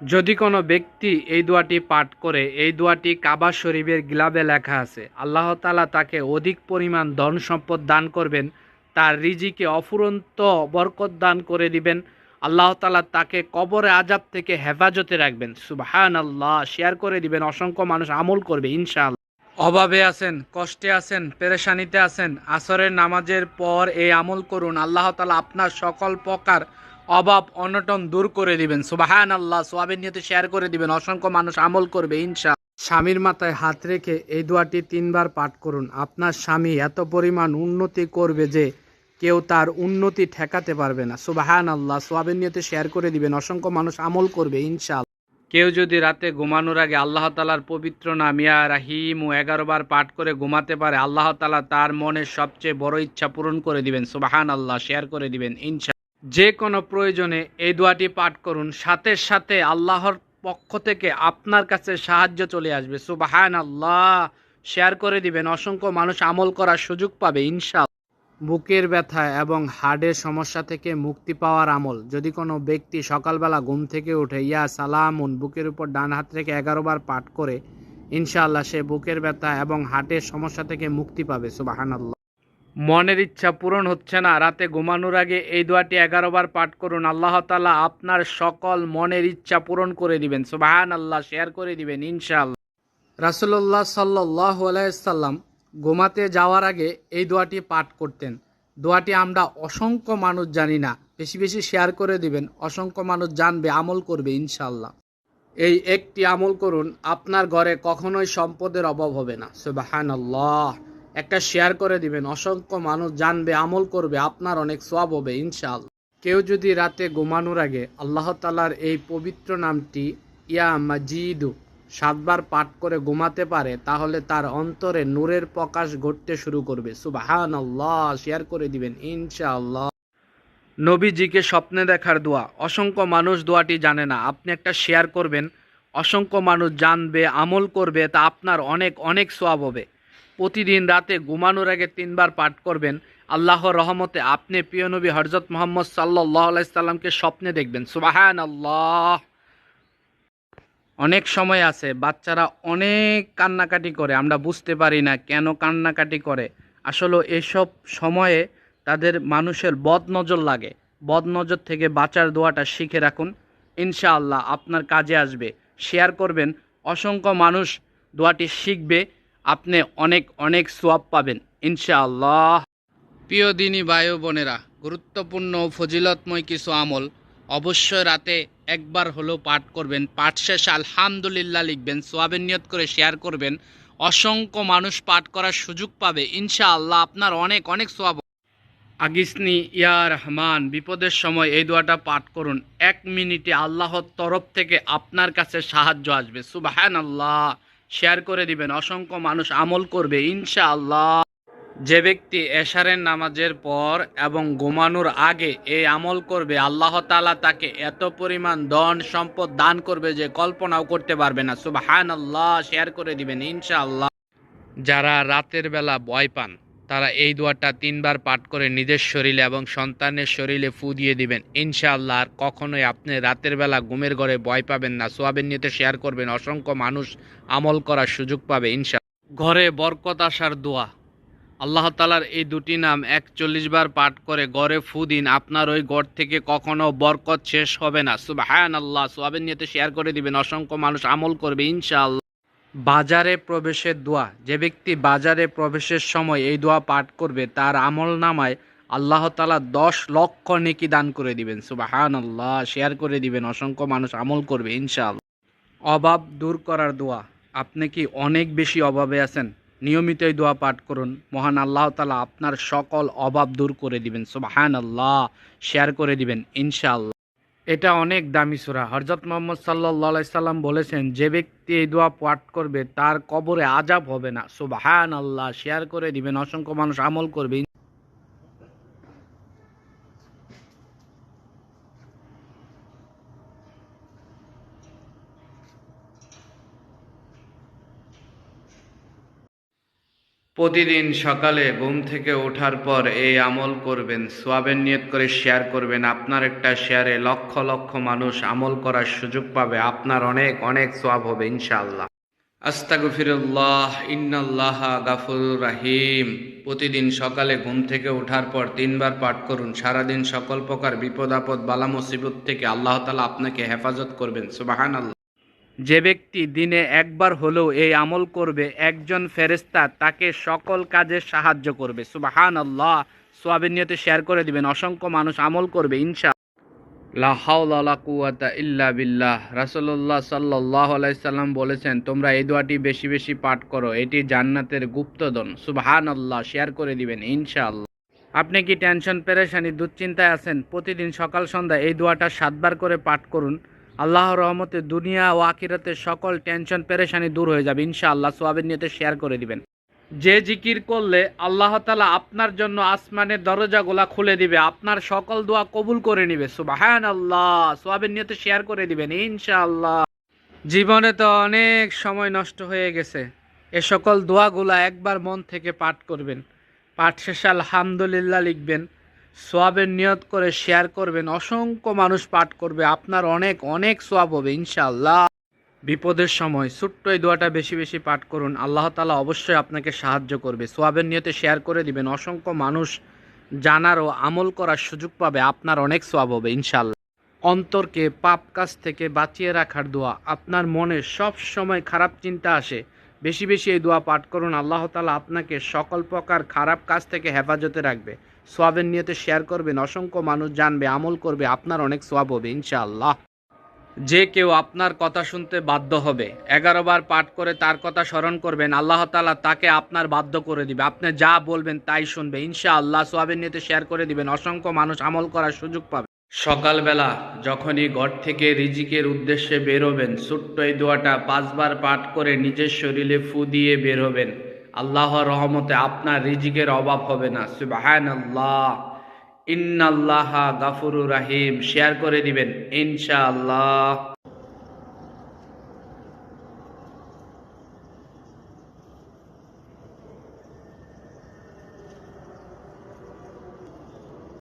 যদি কোনো ব্যক্তি এই দোয়াটি পাঠ করে, এই দোয়াটি কাবা শরীফের গিলাবে লেখা আছে। আল্লাহ তালা তাকে অধিক পরিমাণ ধন সম্পদ দান করবেন, তার রিজিকে অফুরন্ত বরকত দান করে দিবেন। আল্লাহ তালা তাকে কবরে আজাব থেকে হেফাজতে রাখবেন। সুবাহান আল্লাহ শেয়ার করে দিবেন, অসংখ্য মানুষ আমল করবে, ইনশাআল্লাহ। অভাবে আছেন, কষ্টে আছেন, পেরেশানিতে আছেন, আসরের নামাজের পর এই আমল করুন। আল্লাহ তালা আপনার সকল প্রকার অভাব, অনটন দূর করে দিবেন। সুবাহান আল্লাহ সোয়াবের নিয়তে শেয়ার করে দিবেন। অসংখ্য মানুষ আমল করবে, ইনশা। স্বামীর মাথায় হাত রেখে এই দোয়াটি তিনবার পাঠ করুন। আপনার স্বামী এত পরিমাণ উন্নতি করবে যে কেউ তার উন্নতি ঠেকাতে পারবে না। সুবাহান আল্লাহ সোয়াবের নিয়তে শেয়ার করে দিবেন। অসংখ্য মানুষ আমল করবে, ইনশাআল্লাহ। কেউ যদি রাতে ঘুমানোর আগে আল্লাহ তালার পবিত্র নাম, ইয়া রাহিম ও এগারো বার পাঠ করে ঘুমাতে পারে, আল্লাহ তালা তার মনের সবচেয়ে বড় ইচ্ছা পূরণ করে দিবেন। সুবাহান আল্লাহ শেয়ার করে দিবেন ইনশা যে কোনো প্রয়োজনে এই দোয়াটি পাঠ করুন। সাথে সাথে আল্লাহর পক্ষ থেকে আপনার কাছে সাহায্য চলে আসবে। সুবাহান আল্লাহ শেয়ার করে দিবেন। অসংখ্য মানুষ আমল করার সুযোগ পাবে ইনশা বুকের ব্যথা এবং হার্টের সমস্যা থেকে মুক্তি পাওয়ার আমল। যদি কোনো ব্যক্তি সকালবেলা ঘুম থেকে উঠে, ইয়া সালামুন, বুকের উপর ডান হাত রেখে এগারো বার পাঠ করে, ইনশাআল্লাহ সে বুকের ব্যথা এবং হার্টের সমস্যা থেকে মুক্তি পাবে। সুবাহান আল্লাহ মনের ইচ্ছা পূরণ হচ্ছে না। রাতে ঘুমানোর আগে এই দোয়াটি এগারো বার পাঠ করুন। আল্লাহ তালা আপনার সকল মনের ইচ্ছা পূরণ করে দিবেন। সুবাহান আল্লাহ শেয়ার করে দিবেন, ইনশাআল্লাহ। রাসুল্লাহ সাল্লাহ আলাইসাল্লাম ঘুমাতে যাওয়ার আগে এই দোয়াটি পাঠ করতেন। দোয়াটি আমরা অসংখ্য মানুষ জানি না। বেশি বেশি শেয়ার করে দিবেন, অসংখ্য মানুষ জানবে, আমল করবে ইনশাল্লাহ এই একটি আমল করুন, আপনার ঘরে কখনোই সম্পদের অভাব হবে না। সুবাহান আল্লাহ একটা শেয়ার করে দিবেন। অসংখ্য মানুষ জানবে, আমল করবে, আপনার অনেক সব হবে, ইনশাআল্লাহ। কেউ যদি রাতে ঘুমানোর আগে আল্লাহ তালার এই পবিত্র নামটি, ইয়া মাজিদু, সাতবার পাঠ করে ঘুমাতে পারে, তাহলে তার অন্তরে নূরের প্রকাশ ঘটতে শুরু করবে। সুবাহান আল্লাহ শেয়ার করে দিবেন, ইনশাআল্লাহ। নবীজিকে স্বপ্নে দেখার দোয়া। অসংখ্য মানুষ দোয়াটি জানে না। আপনি একটা শেয়ার করবেন, অসংখ্য মানুষ জানবে, আমল করবে, তা আপনার অনেক অনেক সোয়াব হবে। প্রতিদিন রাতে ঘুমানোর আগে তিনবার পাঠ করবেন। আল্লাহর রহমতে আপনি প্রিয় নবী হরজত মোহাম্মদ সাল্লাহ আলাইসাল্লামকে স্বপ্নে দেখবেন। সুবাহান আল্লাহ অনেক সময় আছে, বাচ্চারা অনেক কান্নাকাটি করে, আমরা বুঝতে পারি না কেন কান্নাকাটি করে। আসলে এসব সময়ে তাদের মানুষের বদ নজর লাগে। বদ নজর থেকে বাঁচার দোয়াটা শিখে রাখুন। ইনশাআল্লাহ আপনার কাজে আসবে। শেয়ার করবেন, অসংখ্য মানুষ দোয়াটি শিখবে। আপনি অনেক অনেক সোয়াব পাবেন ইনশাআল্লাহ। প্রিয় দিনী ও বোনেরা গুরুত্বপূর্ণ ফজিলতময় কিছু আমল অবশ্যই রাতে একবার হলেও পাঠ করবেন পাঠ শেষে আলহামদুলিল্লাহ লিখবেন সোয়াবের নিয়ত করে শেয়ার করবেন অসংখ্য মানুষ পাঠ করার সুযোগ পাবে ইনশাআল্লাহ আপনার অনেক অনেক সোয়াব আগিসনি ইয়া রহমান বিপদের সময় এই দোয়াটা পাঠ করুন এক মিনিটে আল্লাহর তরফ থেকে আপনার কাছে সাহায্য আসবে সুবাহান আল্লাহ শেয়ার করে দিবেন, অসংখ্য মানুষ আমল করবে, ইনশাআল্লাহ। যে ব্যক্তি এশারের নামাজের পর এবং ঘুমানোর আগে এই আমল করবে, আল্লাহ তালা তাকে এত পরিমাণ ধন সম্পদ দান করবে যে কল্পনাও করতে পারবে না। সুবাহান আল্লাহ শেয়ার করে দিবেন, ইনশাআল্লাহ। যারা রাতের বেলা ভয় পান তারা এই দোয়াটা তিনবার পাঠ করে নিজের শরীরে এবং সন্তানের শরীরে ফু দিয়ে দিবেন। ইনশাআল্লাহ আর কখনোই আপনি রাতের বেলা ঘুমের ঘরে ভয় পাবেন না, সোয়াবের নিতে শেয়ার করবেন, অসংখ্য মানুষ আমল করার সুযোগ পাবে ইনশা ঘরে বরকত আসার দোয়া। আল্লাহ তালার এই দুটি নাম একচল্লিশ বার পাঠ করে গড়ে ফু দিন, আপনার ওই গড় থেকে কখনো বরকত শেষ হবে না। সুবাহান আল্লাহ সোয়াবের নিতে শেয়ার করে দিবেন, অসংখ্য মানুষ আমল করবে ইনশাআল্লাহ। বাজারে প্রবেশের দোয়া। যে ব্যক্তি বাজারে প্রবেশের সময় এই দোয়া পাঠ করবে, তার আমল নামায় আল্লাহ তালা দশ লক্ষ নেকি দান করে দিবেন। সুবাহান আল্লাহ শেয়ার করে দিবেন। অসংখ্য মানুষ আমল করবে, ইনশাআল্লাহ। অভাব দূর করার দোয়া। আপনি কি অনেক বেশি অভাবে আছেন? নিয়মিত এই দোয়া পাঠ করুন। মহান আল্লাহ তালা আপনার সকল অভাব দূর করে দিবেন। সুবাহান আল্লাহ শেয়ার করে দিবেন, ইনশাআল্লাহ। এটা অনেক দামি সুরা। হরজত মোহাম্মদ সাল্লাহ সাল্লাম বলেছেন, যে ব্যক্তি এই দোয়া পাঠ করবে, তার কবরে আজাব হবে না। সুবাহান আল্লাহ শেয়ার করে দিবেন, অসংখ্য মানুষ আমল করবে। প্রতিদিন সকালে ঘুম থেকে ওঠার পর এই আমল করবেন, সোয়াবের নিয়ত করে শেয়ার করবেন। আপনার একটা শেয়ারে লক্ষ লক্ষ মানুষ আমল করার সুযোগ পাবে। আপনার অনেক অনেক সোয়াব হবে, ইনশাআল্লাহ। আস্তাগফিরুল্লাহ, ইন্নাল্লাহ গাফুরুর রাহিম। প্রতিদিন সকালে ঘুম থেকে ওঠার পর তিনবার পাঠ করুন। সারাদিন সকল প্রকার বিপদ আপদ বালা মুসিবত থেকে আল্লাহ তালা আপনাকে হেফাজত করবেন। সুবাহান আল্লাহ যে ব্যক্তি দিনে একবার হলেও এই আমল করবে, একজন ফেরেস্তা তাকে সকল কাজে সাহায্য করবে। সুবাহান আল্লাহ সোয়াবের নিয়তে শেয়ার করে দিবেন, অসংখ্য মানুষ আমল করবে, ইনশা লা হাওলা ওয়ালা ইল্লা বিল্লাহ। রাসূলুল্লাহ সাল্লাল্লাহু আলাইহি সাল্লাম বলেছেন, তোমরা এই দোয়াটি বেশি বেশি পাঠ করো, এটি জান্নাতের গুপ্তধন। সুবহানাল্লাহ, শেয়ার করে দিবেন, ইনশাআল্লাহ। আপনি কি টেনশন, পেরেশানি, দুশ্চিন্তায় আছেন? প্রতিদিন সকাল সন্ধ্যা এই দোয়াটা সাতবার করে পাঠ করুন। আল্লাহর রহমতে দুনিয়া ও আখিরাতের সকল টেনশন, পেরেশানি দূর হয়ে যাবে। ইনশাআল্লাহ সোয়াবের নিয়তে শেয়ার করে দিবেন। যে জিকির করলে আল্লাহ তালা আপনার জন্য আসমানের দরজাগুলা খুলে দিবে। আপনার সকল দোয়া কবুল করে নিবে। সুবাহান আল্লাহ সোয়াবের নিয়তে শেয়ার করে দিবেন। ইনশাআল্লাহ। জীবনে তো অনেক সময় নষ্ট হয়ে গেছে। এ সকল দোয়াগুলা একবার মন থেকে পাঠ করবেন। পাঠ শেষে আলহামদুলিল্লাহ লিখবেন। সোয়াবের নিয়ত করে শেয়ার করবেন, অসংখ্য মানুষ পাঠ করবে, আপনার অনেক অনেক সোয়াব হবে, ইনশাআল্লাহ। বিপদের সময় ছোট্ট এই দোয়াটা বেশি বেশি পাঠ করুন। আল্লাহ তালা অবশ্যই আপনাকে সাহায্য করবে। সোয়াবের নিয়তে শেয়ার করে দিবেন, অসংখ্য মানুষ জানার ও আমল করার সুযোগ পাবে, আপনার অনেক সোয়াব হবে ইনশাল্লাহ অন্তরকে, পাপ কাজ থেকে বাঁচিয়ে রাখার দোয়া, আপনার মনে সব সময় খারাপ চিন্তা আসে, বেশি বেশি এই দোয়া পাঠ করুন। আল্লাহ তালা আপনাকে সকল প্রকার খারাপ কাজ থেকে হেফাজতে রাখবে। সোয়াবের নিয়তে শেয়ার করবেন, অসংখ্য মানুষ জানবে, আমল করবে, আপনার অনেক সোয়াব হবে, ইনশাআল্লাহ। যে কেউ আপনার কথা শুনতে বাধ্য হবে, এগারো বার পাঠ করে তার কথা স্মরণ করবেন, আল্লাহ তালা তাকে আপনার বাধ্য করে দিবে, আপনি যা বলবেন তাই শুনবে ইনশা আল্লাহ সোয়াবের নিয়তে শেয়ার করে দিবেন, অসংখ্য মানুষ আমল করার সুযোগ পাবে। সকালবেলা যখনই ঘর থেকে রিজিকের উদ্দেশ্যে বেরোবেন, ছোট্ট এই দোয়াটা পাঁচবার পাঠ করে নিজের শরীরে ফু দিয়ে বেরোবেন। আল্লাহর রহমতে আপনার রিজিকের অভাব হবে না। সুবাহান আল্লাহ ইন্নাল্লাহা গাফুরুর রাহিম। শেয়ার করে দিবেন। ইনশাআল্লাহ।